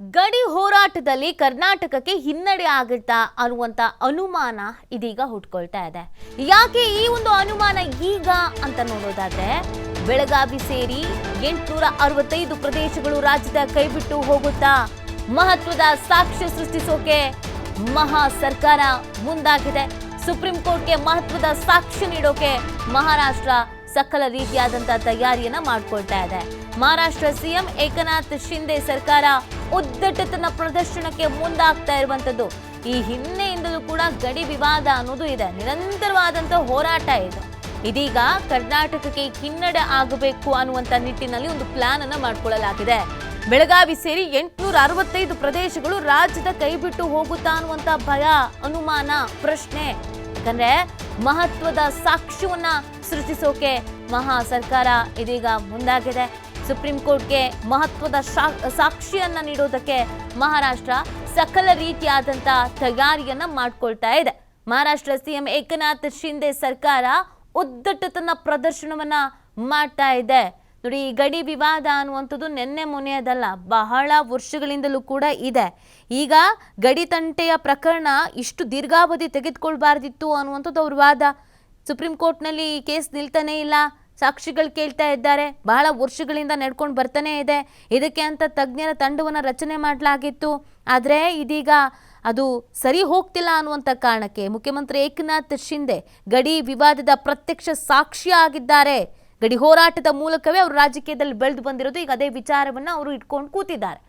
ಗಡಿ ಹೋರಾಟದಲ್ಲಿ ಕರ್ನಾಟಕಕ್ಕೆ ಹಿನ್ನಡೆ ಆಗುತ್ತಾ ಅನ್ನುವಂತ ಅನುಮಾನ ಇದೀಗ ಹುಟ್ಕೊಳ್ತಾ ಇದೆ. ಯಾಕೆ ಈ ಒಂದು ಅನುಮಾನ ಈಗ ಅಂತ ನೋಡೋದಾದ್ರೆ, ಬೆಳಗಾವಿ ಸೇರಿ ಎಂಟುನೂರ ಅರವತ್ತೈದು ಪ್ರದೇಶಗಳು ರಾಜ್ಯದ ಕೈಬಿಟ್ಟು ಹೋಗುತ್ತಾ ಮಹತ್ವದ ಸಾಕ್ಷ್ಯ ಸೃಷ್ಟಿಸೋಕೆ ಮಹಾ ಸರ್ಕಾರ ಮುಂದಾಗಿದೆ. ಸುಪ್ರೀಂ ಕೋರ್ಟ್ಗೆ ಮಹತ್ವದ ಸಾಕ್ಷ್ಯ ನೀಡೋಕೆ ಮಹಾರಾಷ್ಟ್ರ ಸಕಲ ರೀತಿಯಾದಂತಹ ತಯಾರಿಯನ್ನ ಮಾಡ್ಕೊಳ್ತಾ ಇದೆ. ಮಹಾರಾಷ್ಟ್ರ ಸಿಎಂ ಏಕನಾಥ್ ಶಿಂದೆ ಸರ್ಕಾರ ಉದ್ದಟತನ ಪ್ರದರ್ಶನಕ್ಕೆ ಮುಂದಾಗ್ತಾ ಇರುವಂತದ್ದು ಈ ಹಿನ್ನೆಯಿಂದಲೂ ಕೂಡ ಗಡಿ ವಿವಾದ ಅನ್ನೋದು ಇದೆ. ನಿರಂತರವಾದಂಥ ಹೋರಾಟ ಇದು. ಇದೀಗ ಕರ್ನಾಟಕಕ್ಕೆ ಹಿನ್ನಡೆ ಆಗಬೇಕು ಅನ್ನುವಂತ ನಿಟ್ಟಿನಲ್ಲಿ ಒಂದು ಪ್ಲಾನ್ ಅನ್ನು ಮಾಡಿಕೊಳ್ಳಲಾಗಿದೆ. ಬೆಳಗಾವಿ ಸೇರಿ ಎಂಟುನೂರ ಅರವತ್ತೈದು ಪ್ರದೇಶಗಳು ರಾಜ್ಯದ ಕೈಬಿಟ್ಟು ಹೋಗುತ್ತಾ ಅನ್ನುವಂತ ಭಯ, ಅನುಮಾನ, ಪ್ರಶ್ನೆ. ಯಾಕಂದ್ರೆ ಮಹತ್ವದ ಸಾಕ್ಷ್ಯವನ್ನ ಸೃಷ್ಟಿಸೋಕೆ ಮಹಾ ಸರ್ಕಾರ ಇದೀಗ ಮುಂದಾಗಿದೆ. ಸುಪ್ರೀಂ ಕೋರ್ಟ್ಗೆ ಮಹತ್ವದ ಸಾಕ್ಷಿಯನ್ನ ನೀಡೋದಕ್ಕೆ ಮಹಾರಾಷ್ಟ್ರ ಸಕಲ ರೀತಿಯಾದಂತ ತಯಾರಿಯನ್ನ ಮಾಡ್ಕೊಳ್ತಾ ಇದೆ. ಮಹಾರಾಷ್ಟ್ರ ಸಿಎಂ ಏಕನಾಥ್ ಶಿಂದೆ ಸರ್ಕಾರ ಉದ್ದಟತನ ಪ್ರದರ್ಶನವನ್ನ ಮಾಡ್ತಾ ಇದೆ. ನೋಡಿ, ಈ ಗಡಿ ವಿವಾದ ಅನ್ನುವಂಥದ್ದು ನಿನ್ನೆ ಮೊನೆಯದಲ್ಲ ಬಹಳ ವರ್ಷಗಳಿಂದಲೂ ಕೂಡ ಇದೆ. ಈಗ ಗಡಿ ತಂಟೆಯ ಪ್ರಕರಣ ಇಷ್ಟು ದೀರ್ಘಾವಧಿ ತೆಗೆದುಕೊಳ್ಬಾರ್ದಿತ್ತು ಅನ್ನುವಂಥದ್ದು ಅವ್ರ ವಾದ. ಸುಪ್ರೀಂ ಕೋರ್ಟ್ನಲ್ಲಿ ಈ ಕೇಸ್ ನಿಲ್ತಾನೇ ಇಲ್ಲ. ಸಾಕ್ಷಿಗಳು ಕೇಳ್ತಾ ಇದ್ದಾರೆ. ಬಹಳ ವರ್ಷಗಳಿಂದ ನಡ್ಕೊಂಡು ಬರ್ತಾನೆ ಇದೆ. ಇದಕ್ಕೆ ಅಂತ ತಜ್ಞರ ತಂಡವನ್ನು ರಚನೆ ಮಾಡಲಾಗಿತ್ತು. ಆದರೆ ಇದೀಗ ಅದು ಸರಿ ಹೋಗ್ತಿಲ್ಲ ಅನ್ನುವಂಥ ಕಾರಣಕ್ಕೆ ಮುಖ್ಯಮಂತ್ರಿ ಏಕನಾಥ್ ಶಿಂದೆ ಗಡಿ ವಿವಾದದ ಪ್ರತ್ಯಕ್ಷ ಸಾಕ್ಷಿ ಆಗಿದ್ದಾರೆ. ಗಡಿ ಹೋರಾಟದ ಮೂಲಕವೇ ಅವರು ರಾಜಕೀಯದಲ್ಲಿ ಬೆಳೆದು ಬಂದಿರೋದು. ಈಗ ಅದೇ ವಿಚಾರವನ್ನ ಅವರು ಇಟ್ಕೊಂಡು ಕೂತಿದ್ದಾರೆ.